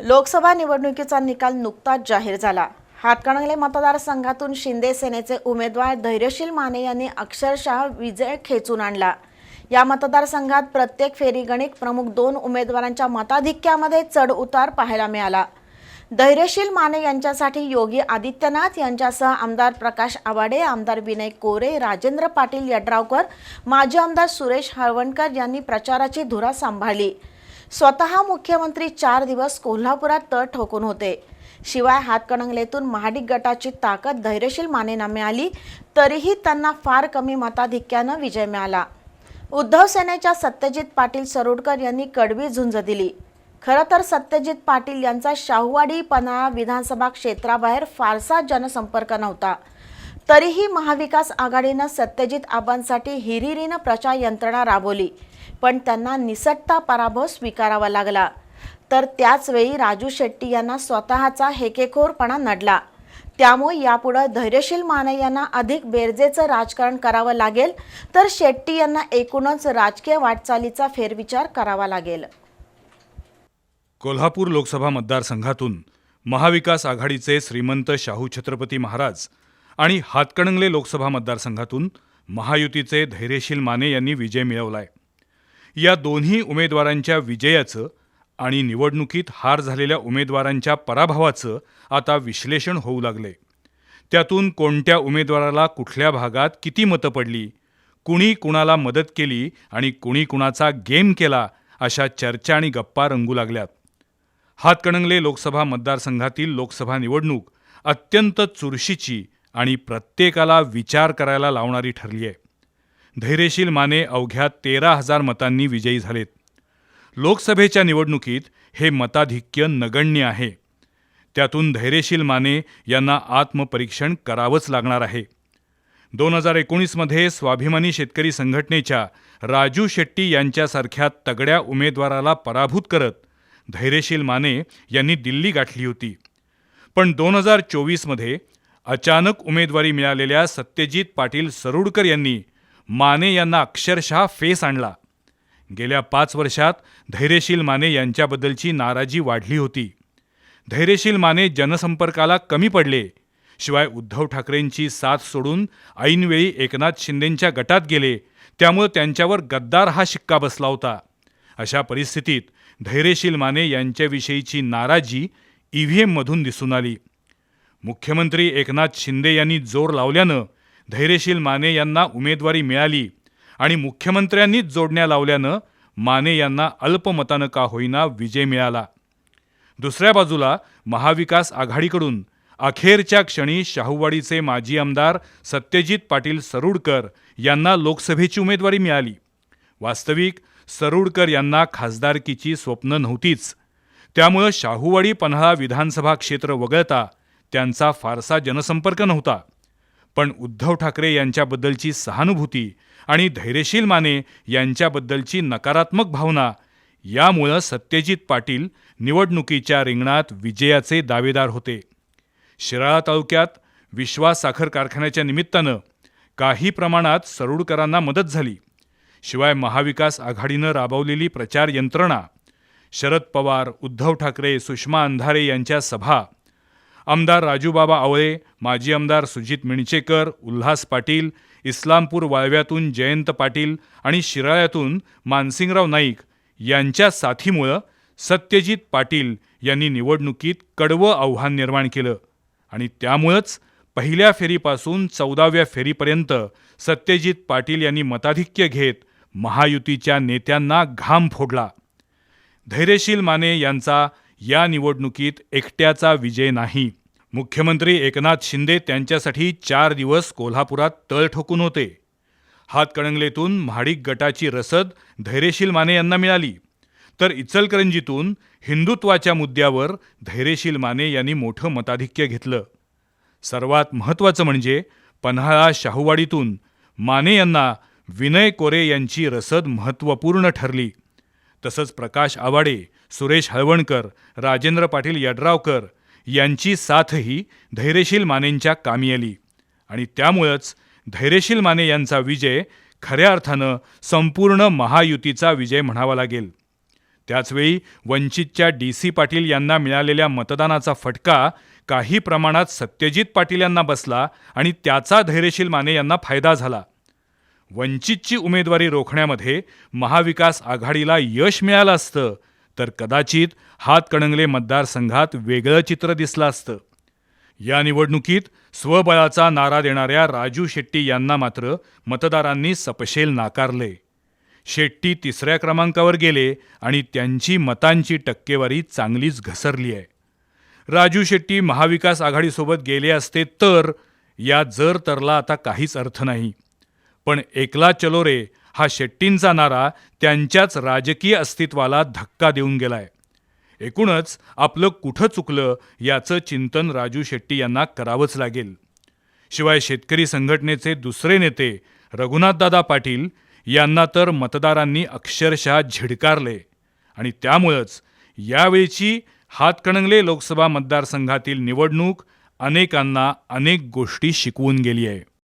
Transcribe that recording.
लोकसभा निवडणुकीचा निकाल नुकताच जाहीर झाला. हातकणंगले मतदारसंघातून शिंदे सेनेचे उमेदवार धैर्यशील माने यांनी अक्षरशः विजय खेचून आणला. या मतदारसंघात प्रत्येक फेरीगणिक प्रमुख दोन उमेदवारांच्या मताधिक्यामध्ये चढ उतार पाहायला मिळाला. धैर्यशील माने यांच्यासाठी योगी आदित्यनाथ यांच्यासह आमदार प्रकाश आवाडे आमदार विनय कोरे राजेंद्र पाटील यड्रावकर माजी आमदार सुरेश हळवणकर यांनी प्रचाराची धुरा सांभाळली. स्वतः मुख्यमंत्री चार दिवस कोल्हापुरात तळ ठोकून होते. शिवाय हातकणंगलेतून महाडिक गटाची ताकद धैर्यशील मानेना मिळाली तरीही त्यांना फार कमी मताधिक्यानं विजय मिळाला. उद्धव सेनेच्या सत्यजित पाटील सरोडकर यांनी कडवी झुंज दिली. खरं तर सत्यजित पाटील यांचा शाहूवाडी पन्हाळा विधानसभा क्षेत्राबाहेर फारसा जनसंपर्क नव्हता. तरीही महाविकास आघाडीनं सत्यजित आबांसाठी हिरिरीनं प्रचार यंत्रणा राबवली. पण त्यांना निसटता पराभव स्वीकारावा लागला. तर त्याचवेळी राजू शेट्टी यांना स्वतःचा हेकेखोरपणा नडला. त्यामुळे यापुढे धैर्यशील माने यांना अधिक बेरजेचं राजकारण करावं लागेल तर शेट्टी यांना एकूणच राजकीय वाटचालीचा फेरविचार करावा लागेल. कोल्हापूर लोकसभा मतदारसंघातून महाविकास आघाडीचे श्रीमंत शाहू छत्रपती महाराज आणि हातकणंगले लोकसभा मतदारसंघातून महायुतीचे धैर्यशील माने यांनी विजय मिळवलाय. या दोन्ही उमेदवारांच्या विजयाचं आणि निवडणुकीत हार झालेल्या उमेदवारांच्या पराभवाचं आता विश्लेषण होऊ लागले. त्यातून कोणत्या उमेदवाराला कुठल्या भागात किती मतं पडली कुणी कुणाला मदत केली आणि कुणी कुणाचा गेम केला अशा चर्चा आणि गप्पा रंगू लागल्यात. हातकणंगले लोकसभा मतदारसंघातील लोकसभा निवडणूक अत्यंत चुरशीची आणि प्रत्येकाला विचार करायला लावणारी ठरली आहे धैर्यशील माने अवघ्या तेरा हजार मतांनी विजयी झालेत. लोकसभेच्या निवडणुकीत हे मताधिक्य नगण्य आहे. त्यातून धैर्यशील माने यांना आत्मपरीक्षण करावंच लागणार आहे. दोन हजार एकोणीसमध्ये स्वाभिमानी शेतकरी संघटनेच्या राजू शेट्टी यांच्यासारख्या तगड्या उमेदवाराला पराभूत करत धैर्यशील माने यांनी दिल्ली गाठली होती. पण दोन हजार चोवीसमध्ये अचानक उमेदवारी मिळालेल्या सत्यजित पाटील सरुडकर यांनी माने यांना अक्षरशः फेस आणला. गेल्या पाच वर्षात धैर्यशील माने यांच्याबद्दलची नाराजी वाढली होती. धैर्यशील माने जनसंपर्काला कमी पडले. शिवाय उद्धव ठाकरेंची साथ सोडून ऐनवेळी एकनाथ शिंदेंच्या गटात गेले. त्यामुळे त्यांच्यावर गद्दार हा शिक्का बसला होता. अशा परिस्थितीत धैर्यशील माने यांच्याविषयीची नाराजी ईव्हीएममधून दिसून आली. मुख्यमंत्री एकनाथ शिंदे यांनी जोर लावल्यानं धैर्यशील माने यांना उमेदवारी मिळाली आणि मुख्यमंत्र्यांनीच जोडण्या लावल्यानं माने यांना अल्पमतानं का होईना विजय मिळाला. दुसऱ्या बाजूला महाविकास आघाडीकडून अखेरच्या क्षणी शाहूवाडीचे माजी आमदार सत्यजित पाटील सरुडकर यांना लोकसभेची उमेदवारी मिळाली. वास्तविक सरुडकर यांना खासदारकीची स्वप्न नव्हतीच. त्यामुळं शाहूवाडी पन्हाळा विधानसभा क्षेत्र वगळता त्यांचा फारसा जनसंपर्क नव्हता. पण उद्धव ठाकरे यांच्याबद्दलची सहानुभूती आणि धैर्यशील माने यांच्याबद्दलची नकारात्मक भावना यामुळं सत्यजित पाटील निवडणुकीच्या रिंगणात विजयाचे दावेदार होते. शिराळा तालुक्यात विश्वास साखर कारखान्याच्या निमित्तानं काही प्रमाणात सरुडकरांना मदत झाली. शिवाय महाविकास आघाडीनं राबवलेली प्रचार यंत्रणा शरद पवार उद्धव ठाकरे सुषमा अंधारे यांच्या सभा आमदार राजूबाबा आवळे माजी आमदार सुजित मिणचेकर उल्हास पाटील इस्लामपूर वाळव्यातून जयंत पाटील आणि शिराळ्यातून मानसिंगराव नाईक यांच्या साथीमुळं सत्यजित पाटील यांनी निवडणुकीत कडवं आव्हान निर्माण केलं. आणि त्यामुळंच पहिल्या फेरीपासून चौदाव्या फेरीपर्यंत सत्यजित पाटील यांनी मताधिक्य घेत महायुतीच्या नेत्यांना घाम फोडला. धैर्यशील माने यांचा या निवडणुकीत एकट्याचा विजय नाही. मुख्यमंत्री एकनाथ शिंदे त्यांच्यासाठी चार दिवस कोल्हापुरात तळ ठोकून होते. हातकणंगलेतून महाडिक गटाची रसद धैर्यशील माने यांना मिळाली. तर इचलकरंजीतून हिंदुत्वाच्या मुद्द्यावर धैर्यशील माने यांनी मोठं मताधिक्य घेतलं. सर्वात महत्त्वाचं म्हणजे पन्हाळा शाहूवाडीतून माने यांना विनय कोरे यांची रसद महत्त्वपूर्ण ठरली. तसंच प्रकाश आवाडे सुरेश हळवणकर राजेंद्र पाटील यड्रावकर यांची साथही धैर्यशील मानेंच्या कामी आली आणि त्यामुळंच धैर्यशील माने यांचा विजय खऱ्या अर्थानं संपूर्ण महायुतीचा विजय म्हणावा लागेल. त्याचवेळी वंचितच्या डी सी पाटील यांना मिळालेल्या मतदानाचा फटका काही प्रमाणात सत्यजित पाटील यांना बसला आणि त्याचा धैर्यशील माने यांना फायदा झाला. वंचितची उमेदवारी रोखण्यामध्ये महाविकास आघाडीला यश मिळालं असतं तर कदाचित हातकणंगले मतदारसंघात वेगळं चित्र दिसलं असतं. या निवडणुकीत स्वबळाचा नारा देणाऱ्या राजू शेट्टी यांना मात्र मतदारांनी सपशेल नाकारले. शेट्टी तिसऱ्या क्रमांकावर गेले आणि त्यांची मतांची टक्केवारी चांगलीच घसरली आहे. राजू शेट्टी महाविकास आघाडीसोबत गेले असते तर या जर तरला आता काहीच अर्थ नाही. पण एकला चलो रे हा शेट्टींचा नारा त्यांच्याच राजकीय अस्तित्वाला धक्का देऊन गेलाय. एकूणच आपलं कुठं चुकलं याचं चिंतन राजू शेट्टी यांना करावंच लागेल. शिवाय शेतकरी संघटनेचे दुसरे नेते रघुनाथदादा पाटील यांना तर मतदारांनी अक्षरशः झिडकारले आणि त्यामुळंच यावेळची हातकणंगले लोकसभा मतदारसंघातील निवडणूक अनेकांना अनेक गोष्टी शिकवून गेली आहे.